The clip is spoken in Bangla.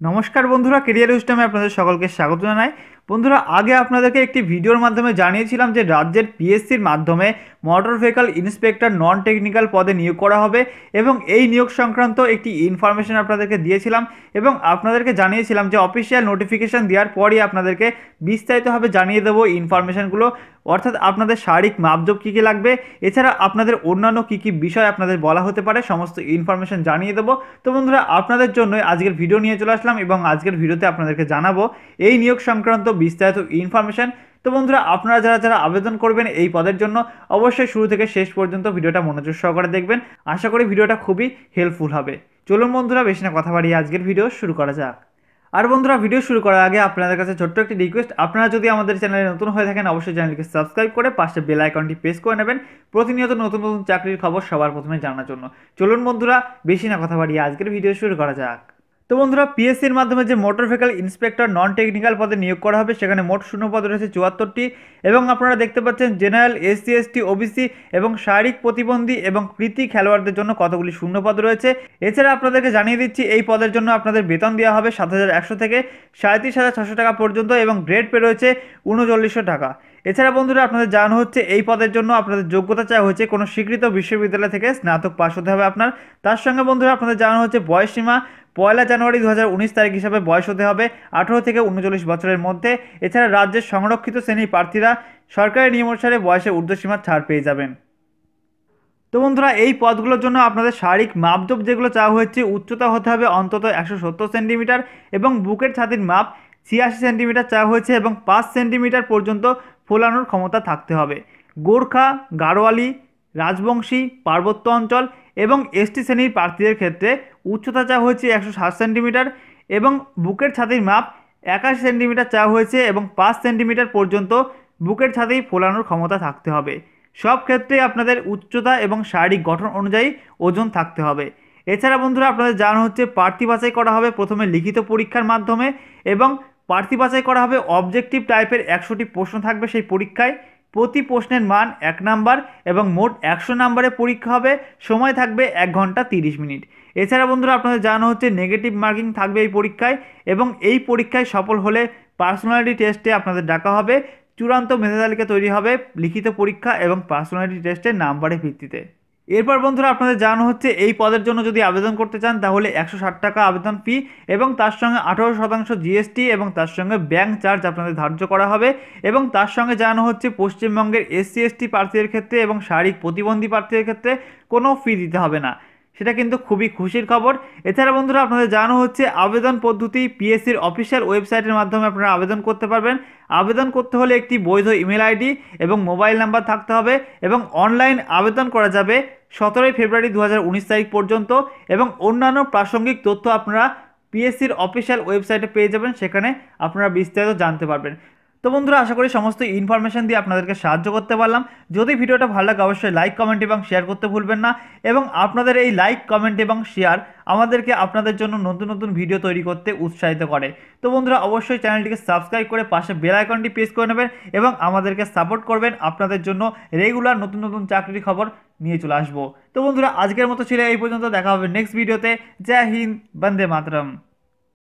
নমস্কার বন্ধুরা কেরিয়ার উইস্টামে আপনাদের সকলকে স্বাগত জানাই। বন্ধুরা, আগে আপনাদেরকে একটি ভিডিওর মাধ্যমে জানিয়েছিলাম যে রাজ্যের পিএসসির মাধ্যমে motor vehicle inspector non technical পদে নিয়োগ করা হবে এবং এই নিয়োগ সংক্রান্ত একটি ইনফরমেশন আপনাদেরকে দিয়েছিলাম এবং আপনাদেরকে জানিয়েছিলাম যে অফিসিয়াল নোটিফিকেশান দেওয়ার পরই আপনাদেরকে বিস্তারিতভাবে জানিয়ে দেবো ইনফরমেশানগুলো অর্থাৎ আপনাদের শারীরিক মাপজোপ কী কী লাগবে? এছাড়া আপনাদের অন্যান্য কী কী বিষয় আপনাদের বলা হতে পারে, সমস্ত ইনফরমেশান জানিয়ে দেবো। তো বন্ধুরা, আপনাদের জন্য আজকের ভিডিও নিয়ে চলে আসলাম এবং আজকের ভিডিওতে আপনাদেরকে জানাব এই নিয়োগ সংক্রান্ত বিস্তারিত ইনফরমেশান তো বন্ধুরা, আপনারা যারা যারা আবেদন করবেন এই পদের জন্য অবশ্যই শুরু থেকে শেষ পর্যন্ত ভিডিওটা মনোযোগ সহকারে দেখবেন। আশা করি ভিডিওটা খুবই হেল্পফুল হবে। চলুন বন্ধুরা, বেশি না, কথা বাড়িয়ে আজকের ভিডিও শুরু করা যাক। আর বন্ধুরা ভিডিও শুরু করার আগে আপনাদের কাছে ছোট্ট একটি রিকোয়েস্ট আপনারা যদি আমাদের চ্যানেলে নতুন হয়ে থাকেন, অবশ্যই চ্যানেলকে সাবস্ক্রাইব করে পাশে বেল আইকনটি প্রেস করে নেবেন। প্রতিনিয়ত নতুন নতুন চাকরির খবর সবার প্রথমে জানার জন্য। চলুন বন্ধুরা, বেশি না কথা বাড়িয়ে আজকের ভিডিও শুরু করা যাক। তো বন্ধুরা পিএসসির মাধ্যমে যে motor vehicle inspector non technical পদে নিয়োগ করা হবে, সেখানে মোট শূন্য পদ রয়েছে চুয়াত্তরটি। এবং আপনারা দেখতে পাচ্ছেন জেনারেল এসসি এসটি ওবিসি এবং শারীরিক প্রতিবন্ধী এবং কৃতি খেলোয়াড়দের জন্য কতগুলি শূন্য পদ রয়েছে। এছাড়া আপনাদেরকে জানিয়ে দিচ্ছি, এই পদের জন্য আপনাদের বেতন দেওয়া হবে সাত হাজার একশো থেকে সাঁত্রিশ হাজার ছশো টাকা পর্যন্ত এবং গ্রেড পে রয়েছে উনচল্লিশশো টাকা। এছাড়া বন্ধুরা আপনাদের জানানো হচ্ছে, এই পদের জন্য আপনাদের যোগ্যতা চাওয়া হয়েছে কোনো স্বীকৃত বিশ্ববিদ্যালয় থেকে স্নাতক পাশ হতে হবে আপনার। তার সঙ্গে বন্ধুরা আপনাদের জানানো হচ্ছে বয়সসীমা পয়লা জানুয়ারি দু হাজার উনিশ তারিখ হিসাবে বয়স হতে হবে আঠেরো থেকে উনচল্লিশ বছরের মধ্যে। এছাড়া রাজ্যের সংরক্ষিত শ্রেণির প্রার্থীরা সরকারি নিয়ম অনুসারে বয়সে ঊর্ধ্বসীমা ছাড় পেয়ে যাবেন। তো বন্ধুরা, এই পদগুলোর জন্য আপনাদের শারীরিক মাপজোপ যেগুলো চাওয়া হয়েছে, উচ্চতা হতে হবে অন্তত একশো সত্তর সেন্টিমিটার এবং বুকের ছাতির মাপ ছিয়াশি সেন্টিমিটার চাওয়া হয়েছে এবং পাঁচ সেন্টিমিটার পর্যন্ত ফোলানোর ক্ষমতা থাকতে হবে। গোর্খা, গাড়োয়ালি, রাজবংশী, পার্বত্য অঞ্চল এবং এসটি শ্রেণির প্রার্থীদের ক্ষেত্রে উচ্চতা চাওয়া হয়েছে একশো সাত সেন্টিমিটার এবং বুকের ছাতির মাপ একাশি সেন্টিমিটার চাওয়া হয়েছে এবং পাঁচ সেন্টিমিটার পর্যন্ত বুকের ছাতেই ফোলানোর ক্ষমতা থাকতে হবে। সব ক্ষেত্রে আপনাদের উচ্চতা এবং শারীরিক গঠন অনুযায়ী ওজন থাকতে হবে। এছাড়া বন্ধুরা, আপনাদের জানানো হচ্ছে প্রার্থী বাছাই করা হবে প্রথমে লিখিত পরীক্ষার মাধ্যমে এবং প্রার্থী বাছাই করা হবে অবজেক্টিভ টাইপের একশোটি প্রশ্ন থাকবে সেই পরীক্ষায়। প্রতি প্রশ্নের মান এক নাম্বার এবং মোট একশো নাম্বারে পরীক্ষা হবে। সময় থাকবে এক ঘণ্টা তিরিশ মিনিট। এছাড়া বন্ধুরা, আপনাদের জানানো হচ্ছে নেগেটিভ মার্কিং থাকবে এই পরীক্ষায় এবং এই পরীক্ষায় সফল হলে পার্সোনালিটি টেস্টে আপনাদের ডাকা হবে। চূড়ান্ত মেধা তালিকা তৈরি হবে লিখিত পরীক্ষা এবং পার্সোনালিটি টেস্টের নাম্বারের ভিত্তিতে। এরপর বন্ধুরা আপনাদের জানানো হচ্ছে, এই পদের জন্য যদি আবেদন করতে চান তাহলে একশো ষাট টাকা আবেদন ফি এবং তার সঙ্গে আঠারো শতাংশ জিএসটি এবং তার সঙ্গে ব্যাংক চার্জ আপনাদের ধার্য করা হবে এবং তার সঙ্গে জানানো হচ্ছে, পশ্চিমবঙ্গের এসসি এসটি প্রার্থীদের ক্ষেত্রে এবং শারীরিক প্রতিবন্ধী প্রার্থীদের ক্ষেত্রে কোনো ফি দিতে হবে না। সেটা কিন্তু খুবই খুশির খবর। এছাড়া বন্ধুরা আপনাদের জানানো হচ্ছে, আবেদন পদ্ধতি পিএসসির অফিসিয়াল ওয়েবসাইটের মাধ্যমে আপনারা আবেদন করতে পারবেন। আবেদন করতে হলে একটি বৈধ ইমেল আইডি এবং মোবাইল নাম্বার থাকতে হবে এবং অনলাইন আবেদন করা যাবে। সতেরোই ফেব্রুয়ারি দু হাজার উনিশ তারিখ পর্যন্ত এবং অন্যান্য প্রাসঙ্গিক তথ্য আপনারা পিএসসির অফিসিয়াল ওয়েবসাইটে পেয়ে যাবেন। সেখানে আপনারা বিস্তারিত জানতে পারবেন। তো বন্ধুরা, আশা করি সমস্ত ইনফরমেশন দিয়ে আপনাদেরকে সাহায্য করতে পারলাম। যদি ভিডিওটা ভালো লাগে, অবশ্যই লাইক কমেন্ট এবং শেয়ার করতে ভুলবেন না। এবং আপনাদের এই লাইক কমেন্ট এবং শেয়ার আমাদেরকে আপনাদের জন্য নতুন নতুন ভিডিও তৈরি করতে উৎসাহিত করে। তো বন্ধুরা, অবশ্যই চ্যানেলটিকে সাবস্ক্রাইব করে পাশে বেল আইকনটি প্রেস করে নেবেন এবং আমাদেরকে সাপোর্ট করবেন। আপনাদের জন্য রেগুলার নতুন নতুন চাকরির খবর নিয়ে চলে আসব। তো বন্ধুরা, আজকের মতো ছিল এই পর্যন্ত। দেখা হবে নেক্সট ভিডিওতে জয় হিন্দ, বন্দে মাতরম।